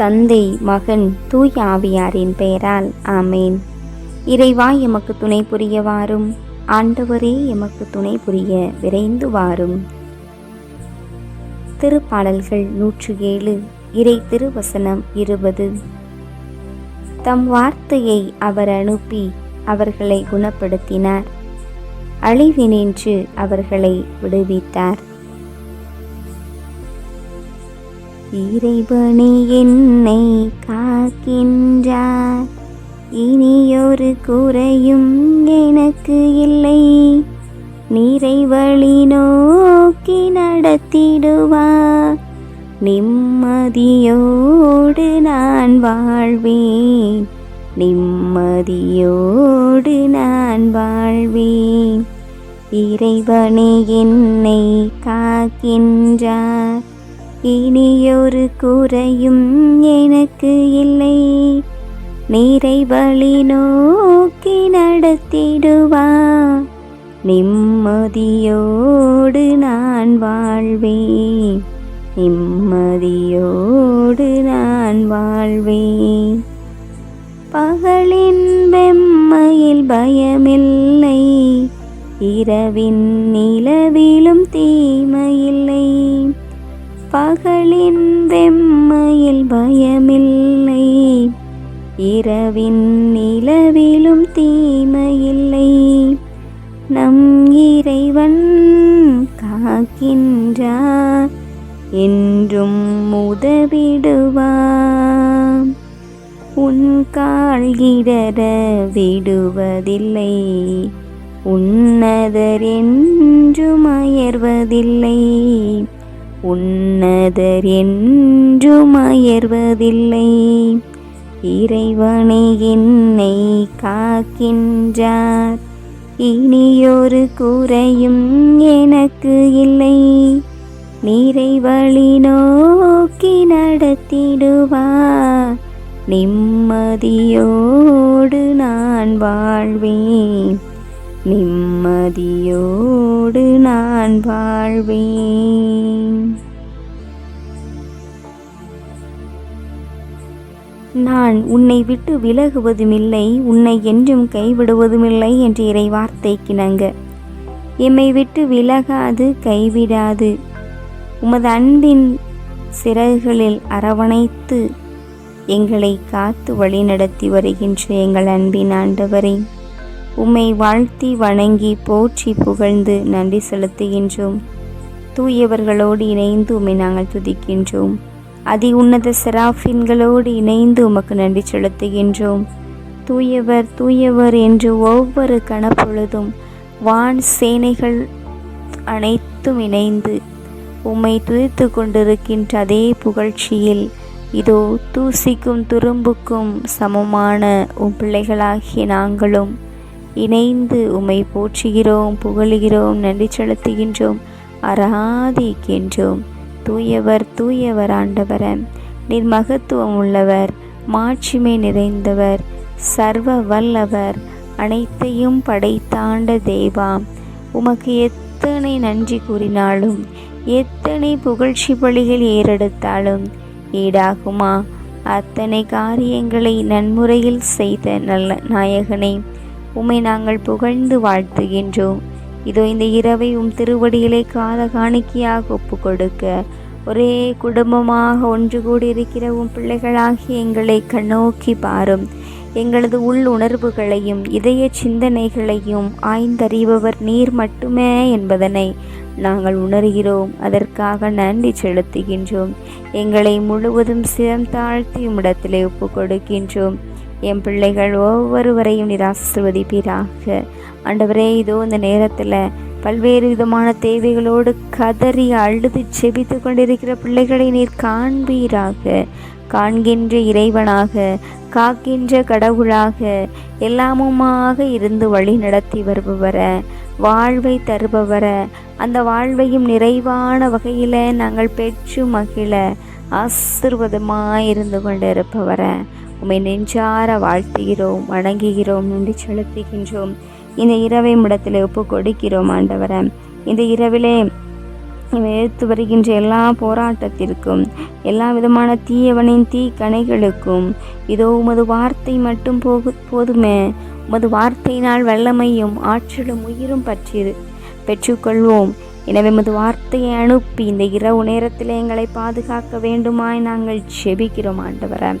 தந்தை மகன் தூய் ஆவியாரின் பெயரால் ஆமேன். இறைவா எமக்கு துணை புரிய வாரும் ஆண்டவரே எமக்கு துணை புரிய விரைந்து வாரும் திருப்பாடல்கள் நூற்று ஏழு இறை திருவசனம் இருபது. தம் வார்த்தையை அவர் அனுப்பி அவர்களை குணப்படுத்தினார். அழிவினின்று அவர்களை விடுவித்தார். இறைவனே என்னை காக்கின்றார். இனியொரு குறையும் எனக்கு இல்லை. நிறைவழி நோக்கி நடத்திடுவார். நிம்மதியோடு நான் வாழ்வேன். நிம்மதியோடு நான் வாழ்வேன். இறைவனே என்னை காக்கின்றார். இனியொரு குறையும் எனக்கு இல்லை. நீரை வழி நோக்கி நடத்திடுவா. நிம்மதியோடு நான் வாழ்வேன். நிம்மதியோடு நான் வாழ்வேன். பகலின் வெம்மையில் பயமில்லை. இரவின் நிலவிலும் தீமையில்லை. பகலின் வெம்மையில் பயமில்லை. இரவின் நிலவிலும் தீமையில்லை. நம் இறைவன் காக்கின்றார் என்றும் உதவிடுவார் உன் கால் இடர விடுவதில்லை. உன்னதர் என்றும் அயர்வதில்லை. உன்னதர் என்றும் அயர்வதில்லை. இறைவனை என்னை காக்கின்றார். இனியொரு குறையும் எனக்கு இல்லை. நீரை வழி நோக்கி நடத்திடுவார் நிம்மதியோடு நான் வாழ்வேன். நிம்மதியோடு நான் வாழ்வேன். நான் உன்னை விட்டு விலகுவதுமில்லை உன்னை என்றும் கைவிடுவதுமில்லை என்ற இறை வார்த்தைக்கிணங்க எம்மை விட்டு விலகாது கைவிடாது. உமது அன்பின் சிறகுகளில் அரவணைத்து எங்களை காத்து வழிநடத்தி வருகின்ற எங்கள் அன்பின் ஆண்டவரே. உம்மை வாழ்த்தி வணங்கி போற்றி புகழ்ந்து நன்றி செலுத்துகின்றோம். தூயவர்களோடு இணைந்து உம்மை நாங்கள் துதிக்கின்றோம். அதி உன்னத செராஃபின்களோடு இணைந்து உமக்கு நன்றி செலுத்துகின்றோம். தூயவர் தூயவர் என்று ஒவ்வொரு கணப்பொழுதும் வான் சேனைகள் அனைத்தும் இணைந்து உம்மை துதித்து கொண்டிருக்கின்ற அதே புகழ்ச்சியில் இதோ தூசிக்கும் துரும்புக்கும் சமமான உம் பிள்ளைகளாகிய நாங்களும் இணைந்து உம்மை போற்றுகிறோம் புகழுகிறோம் நன்றி செலுத்துகின்றோம் அராதிக்கின்றோம் தூயவர் தூயவர் ஆண்டவர நீர் மகத்துவம் உள்ளவர் மாட்சிமை நிறைந்தவர் சர்வ வல்லவர் அனைத்தையும் படைத்தாண்ட தேவா. உமக்கு எத்தனை நன்றி கூறினாலும் எத்தனை புகழ்ச்சி பலிகள் ஏறெடுத்தாலும் ஈடாகுமா? அத்தனை காரியங்களை நன்முறையில் செய்த நல்ல நாயகனை உம்மை நாங்கள் புகழ்ந்து வாழ்த்துகின்றோம். இதோ இந்த இரவை உம் திருவடியிலே கால காணிக்கையாக ஒப்பு கொடுக்க ஒரே குடும்பமாக ஒன்று கூடி இருக்கிற உம் பிள்ளைகளாகி எங்களை கண்ணோக்கி பாரும். எங்களது உள் உணர்வுகளையும் இதய சிந்தனைகளையும் ஆய்ந்தறிபவர் நீர் மட்டுமே என்பதனை நாங்கள் உணர்கிறோம். அதற்காக நன்றி செலுத்துகின்றோம். எங்களை முழுவதும் சிரம் தாழ்த்தி உம்மிடத்திலே ஒப்பு கொடுக்கின்றோம் என் பிள்ளைகள் ஒவ்வொருவரையும் நீர் ஆசிர்வதிப்பீராக. ஆண்டவரே இதோ இந்த நேரத்தில் பல்வேறு விதமான தேவைகளோடு கதறி அழுது செபித்து கொண்டிருக்கிற பிள்ளைகளை நீர் காண்பீராக. காண்கின்ற இறைவனாக காக்கின்ற கடவுளாக எல்லாமுமாக இருந்து வழி நடத்தி வருபவர வாழ்வை தருபவர அந்த வாழ்வையும் நிறைவான வகையில் நாங்கள் பெற்று மகிழ ஆசிர்வாதமாக இருந்து கொண்டு இருப்பவர உம்மை நெஞ்சார வாழ்த்துகிறோம் வணங்குகிறோம் நன்றி செலுத்துகின்றோம். இந்த இரவை முடத்தில் ஒப்பு கொடுக்கிறோம் ஆண்டவரை. இந்த இரவிலே எடுத்து வருகின்ற எல்லா போராட்டத்திற்கும் எல்லா விதமான தீயவனின் தீ கணைகளுக்கும் இதோ உமது வார்த்தை மட்டும் போகு போதுமே. உமது வார்த்தையினால் வல்லமையும் ஆற்றலும் உயிரும் பற்றி பெற்றுக்கொள்வோம். எனவே உமது வார்த்தையை அனுப்பி இந்த இரவு நேரத்தில் எங்களை பாதுகாக்க வேண்டுமாய் நாங்கள் செபிக்கிறோம் ஆண்டவரை.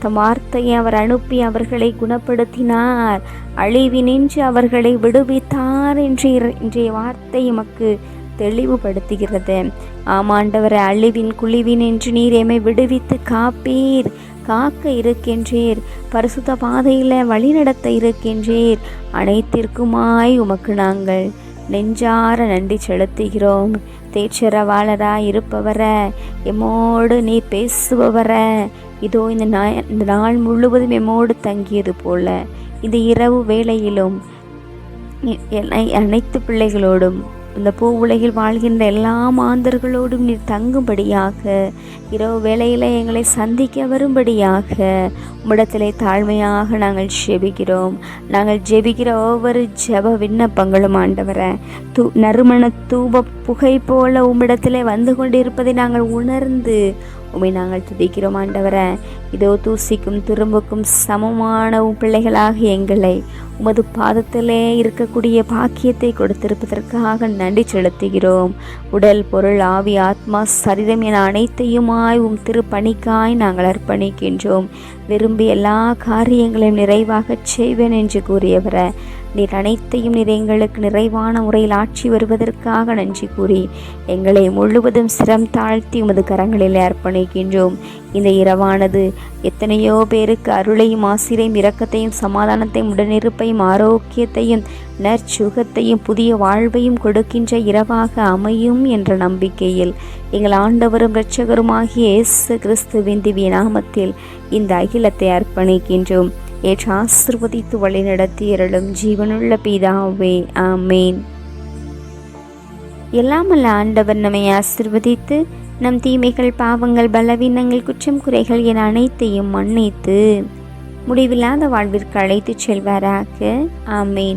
தம் வார்த்தையை அவர் அனுப்பி அவர்களை குணப்படுத்தினார். அழிவினின்று அவர்களை விடுவித்தார் என்று இன்றைய வார்த்தை எமக்கு தெளிவுபடுத்துகிறது. ஆமாண்டவரை அழிவின் குழிவின் என்று நீர் எம்மை விடுவித்து காப்பீர். காக்க இருக்கின்றீர். பரிசுத்த பாதையில் வழிநடத்த இருக்கின்றீர். அனைத்திற்குமாய் உமக்கு நாங்கள் நெஞ்சார நன்றி செலுத்துகிறோம். தேச்சரவாளராய் இருப்பவர எம்மோடு நீ பேசுபவர. இதோ இந்த நாய் இந்த நாள் முழுவதும் எம்மோடு தங்கியது போல இந்த இரவு வேளையிலும் அனைத்து பிள்ளைகளோடும் இந்த பூ உலகில் வாழ்கின்ற எல்லா மாந்தர்களோடும் நீர் தங்கும்படியாக இரவு வேளையில் எங்களை சந்திக்க வரும்படியாக உம்மிடத்திலே தாழ்மையாக நாங்கள் ஜெபிக்கிறோம். நாங்கள் ஜெபிக்கிற ஒவ்வொரு ஜெப விண்ணப்பங்களும் ஆண்டவரை தூ நறுமண தூப புகை போல உம்மிடத்திலே வந்து கொண்டிருப்பதை நாங்கள் உணர்ந்து உமை நாங்கள் துதிக்கிறோம் ஆண்டவரை. இதோ தூசிக்கும் திரும்புக்கும் சமமான பிள்ளைகளாக எங்களை உமது பாதத்திலே இருக்கக்கூடிய பாக்கியத்தை கொடுத்திருப்பதற்காக நன்றி செலுத்துகிறோம். உடல் பொருள் ஆவி ஆத்மா சரீரம் என அனைத்தையுமாய் உம் திருப்பணிக்காய் நாங்கள் அர்ப்பணிக்கின்றோம். விரும்பி எல்லா காரியங்களையும் நிறைவாகச் செய்வேன் என்று கூறியவரை நீர் அனைத்தையும் நீர் எங்களுக்கு நிறைவான முறையில் ஆட்சி வருவதற்காக நன்றி கூறி எங்களை முழுவதும் சிரம் தாழ்த்தி உமது கரங்களில் அர்ப்பணிக்கின்றோம். இந்த இரவானது எத்தனையோ பேருக்கு அருளையும் ஆசிரையும் இரக்கத்தையும் சமாதானத்தையும் உடனிருப்பையும் ஆரோக்கியத்தையும் நற்சுகத்தையும் புதிய வாழ்வையும் கொடுக்கின்ற இரவாக அமையும் என்ற நம்பிக்கையில் எங்கள் ஆண்டவரும் இரட்சகருமாகிய இயேசு கிறிஸ்துவின் திவ்ய நாமத்தில் இந்த அகிலத்தை அர்ப்பணிக்கின்றோம். ஏற்று ஆசிர்வதித்து வழிநடத்தி இரளும் ஜீவனுள்ள பிதாவே ஆமேன். எல்லாமல்ல ஆண்டவர் நம்மை ஆசிர்வதித்து நம் தீமைகள் பாவங்கள் பலவீனங்கள் குற்றம் குறைகள் என அனைத்தையும் மன்னித்து முடிவில்லாத வாழ்விற்கு அழைத்துச் செல்வாராக ஆமேன்.